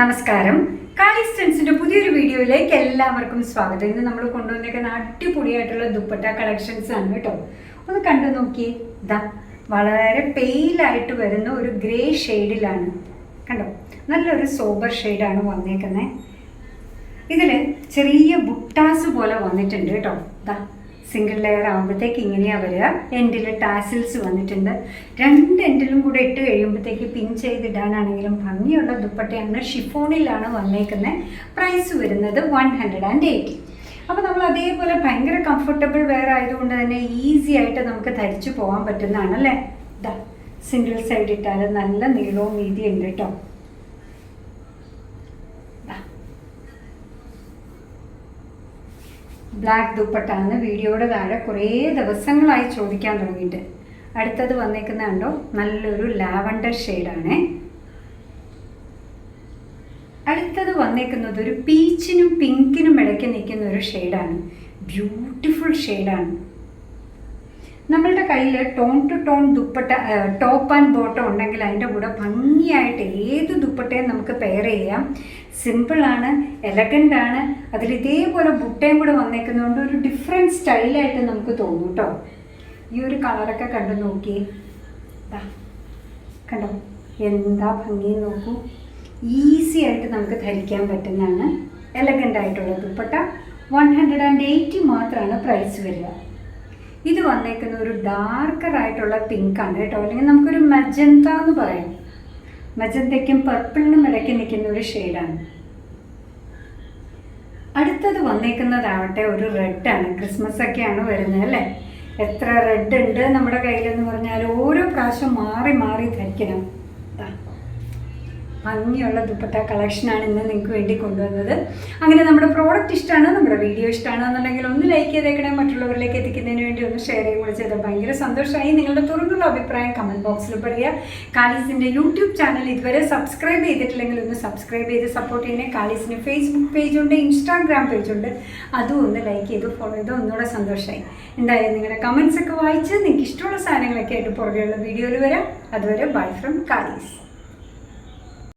നമസ്കാരം. കാളി സ്റ്റൻസിന്റെ പുതിയൊരു വീഡിയോയിലേക്ക് എല്ലാവർക്കും സ്വാഗതം. ഇന്ന് നമ്മൾ കൊണ്ടുവന്നേക്കുന്ന അടിപൊളിയായിട്ടുള്ള ദുപ്പട്ട കളക്ഷൻസ് ആണ് കേട്ടോ. ഒന്ന് കണ്ടു നോക്കിയേ. ഇതാ വളരെ പെയിലായിട്ട് വരുന്ന ഒരു ഗ്രേ ഷെയ്ഡിലാണ് കണ്ടോ? നല്ലൊരു സോബർ ഷെയ്ഡാണ് വന്നേക്കുന്നത് ഇതിൽ ചെറിയ ബുട്ടാസ് പോലെ വന്നിട്ടുണ്ട് കേട്ടോ. ദാ സിംഗിൾ ലെയർ ആകുമ്പോഴത്തേക്ക് ഇങ്ങനെയാണ് വരിക എൻഡിൽ ടാസിൽസ് വന്നിട്ടുണ്ട്. രണ്ട് എൻഡിലും കൂടെ ഇട്ട് കഴിയുമ്പോഴത്തേക്ക് പിൻ ചെയ്തിടാനാണെങ്കിലും ഭംഗിയുള്ള ദുപ്പട്ടയാണ് ഷിഫോണിലാണ് വന്നേക്കുന്നത് പ്രൈസ് വരുന്നത് വൺ ഹൺഡ്രഡ് ആൻഡ് എയ്റ്റി അപ്പോൾ നമ്മൾ അതേപോലെ ഭയങ്കര കംഫർട്ടബിൾ വെയർ ആയതുകൊണ്ട് തന്നെ ഈസി ആയിട്ട് നമുക്ക് ധരിച്ചു പോകാൻ പറ്റുന്നതാണ് അല്ലേ സിംഗിൾ സൈഡ് ഇട്ടാൽ നല്ല നീളവും വീതിയും ഉണ്ട് കേട്ടോ ബ്ലാക്ക് ദുപ്പട്ടാണ് വീഡിയോയുടെ താഴെ കുറേ ദിവസങ്ങളായി ചോദിക്കാൻ തുടങ്ങിയിട്ട്. അടുത്തത് വന്നേക്കുന്ന കണ്ടോ? നല്ലൊരു ലാവണ്ടർ ഷെയ്ഡാണ്. അടുത്തത് വന്നേക്കുന്നത് ഒരു പീച്ചിനും പിങ്കിനും ഇടയ്ക്ക് നിൽക്കുന്ന ഒരു ഷെയ്ഡാണ്. ബ്യൂട്ടിഫുൾ ഷെയ്ഡാണ്. നമ്മളുടെ കയ്യിൽ tone to tone dupatta top and bottom ഉണ്ടെങ്കിൽ അതിന്റെ കൂടെ ഭംഗിയായിട്ട് ഏത് ദുപ്പട്ടയും നമുക്ക് പെയർ ചെയ്യാം. സിമ്പിളാണ് ആണ് അതിൽ ഇതേപോലെ ബുട്ടയും കൂടെ വന്നേക്കുന്നതുകൊണ്ട് ഒരു ഡിഫറെന്റ് സ്റ്റൈലായിട്ട് നമുക്ക് തോന്നും കേട്ടോ ഈ ഒരു കളറൊക്കെ കണ്ടു നോക്കി. കണ്ടോ? എന്താ ഭംഗി നോക്കൂ. ഈസി ആയിട്ട് നമുക്ക് ധരിക്കാൻ പറ്റുന്നതാണ്. എലഗന്റ് ആയിട്ടുള്ള dupatta. One hundred and eighty മാത്രമാണ് പ്രൈസ് വരിക. ഇത് വന്നേക്കുന്ന ഒരു ഡാർക്കർ ആയിട്ടുള്ള പിങ്ക് ആണ് കേട്ടോ. അല്ലെങ്കിൽ നമുക്കൊരു മജന്ത എന്ന് പറയാം. മജന്തയ്ക്കും പർപ്പിളിനും ഇടയ്ക്ക് നിൽക്കുന്ന ഒരു ഷെയ്ഡാണ്. അടുത്തത് വന്നേക്കുന്നതാവട്ടെ ഒരു റെഡാണ് ക്രിസ്മസ് ഒക്കെയാണ് വരുന്നത് അല്ലേ? എത്ര റെഡ് ഉണ്ട് നമ്മുടെ കയ്യിലെന്ന് പറഞ്ഞാൽ ഓരോ പ്രാവശ്യം മാറി മാറി ധരിക്കണം. ഭംഗിയുള്ള ദുപ്പട്ട കളക്ഷനാണ് ഇന്ന് നിങ്ങൾക്ക് വേണ്ടി കൊണ്ടുവന്നത്. അങ്ങനെ നമ്മുടെ പ്രോഡക്റ്റ് ഇഷ്ടമാണ് നമ്മുടെ വീഡിയോ ഇഷ്ടമാണ് എന്നുണ്ടെങ്കിൽ ഒന്ന് ലൈക്ക് ചെയ്തേക്കണേ മറ്റുള്ളവരിലേക്ക് എത്തിക്കുന്നതിന് വേണ്ടി ഒന്ന് ഷെയർ ചെയ്യുമ്പോൾ ചെയ്ത ഭയങ്കര സന്തോഷമായി നിങ്ങളുടെ തുറന്നുള്ള അഭിപ്രായം കമന്റ് ബോക്സിൽ പറയുക. കാലീസിന്റെ യൂട്യൂബ് ചാനൽ ഇതുവരെ സബ്സ്ക്രൈബ് ചെയ്തിട്ടില്ലെങ്കിൽ ഒന്ന് സബ്സ്ക്രൈബ് ചെയ്ത് സപ്പോർട്ട് ചെയ്യണേ കാലീസിന്റെ ഫേസ്ബുക്ക് പേജുണ്ട് ഇൻസ്റ്റാഗ്രാം പേജുണ്ട് അതും ഒന്ന് ലൈക്ക് ചെയ്ത് ഫോളോ ചെയ്ത് ഒന്നുകൂടെ സന്തോഷമായി. എന്തായാലും നിങ്ങളുടെ കമൻസ് ഒക്കെ വായിച്ച് നിങ്ങൾക്ക് ഇഷ്ടമുള്ള സാധനങ്ങളൊക്കെ ആയിട്ട് പുറകെയുള്ള വീഡിയോയിൽ വരാം. അതുവരെ ബൈ ഫ്രം കാലീസ്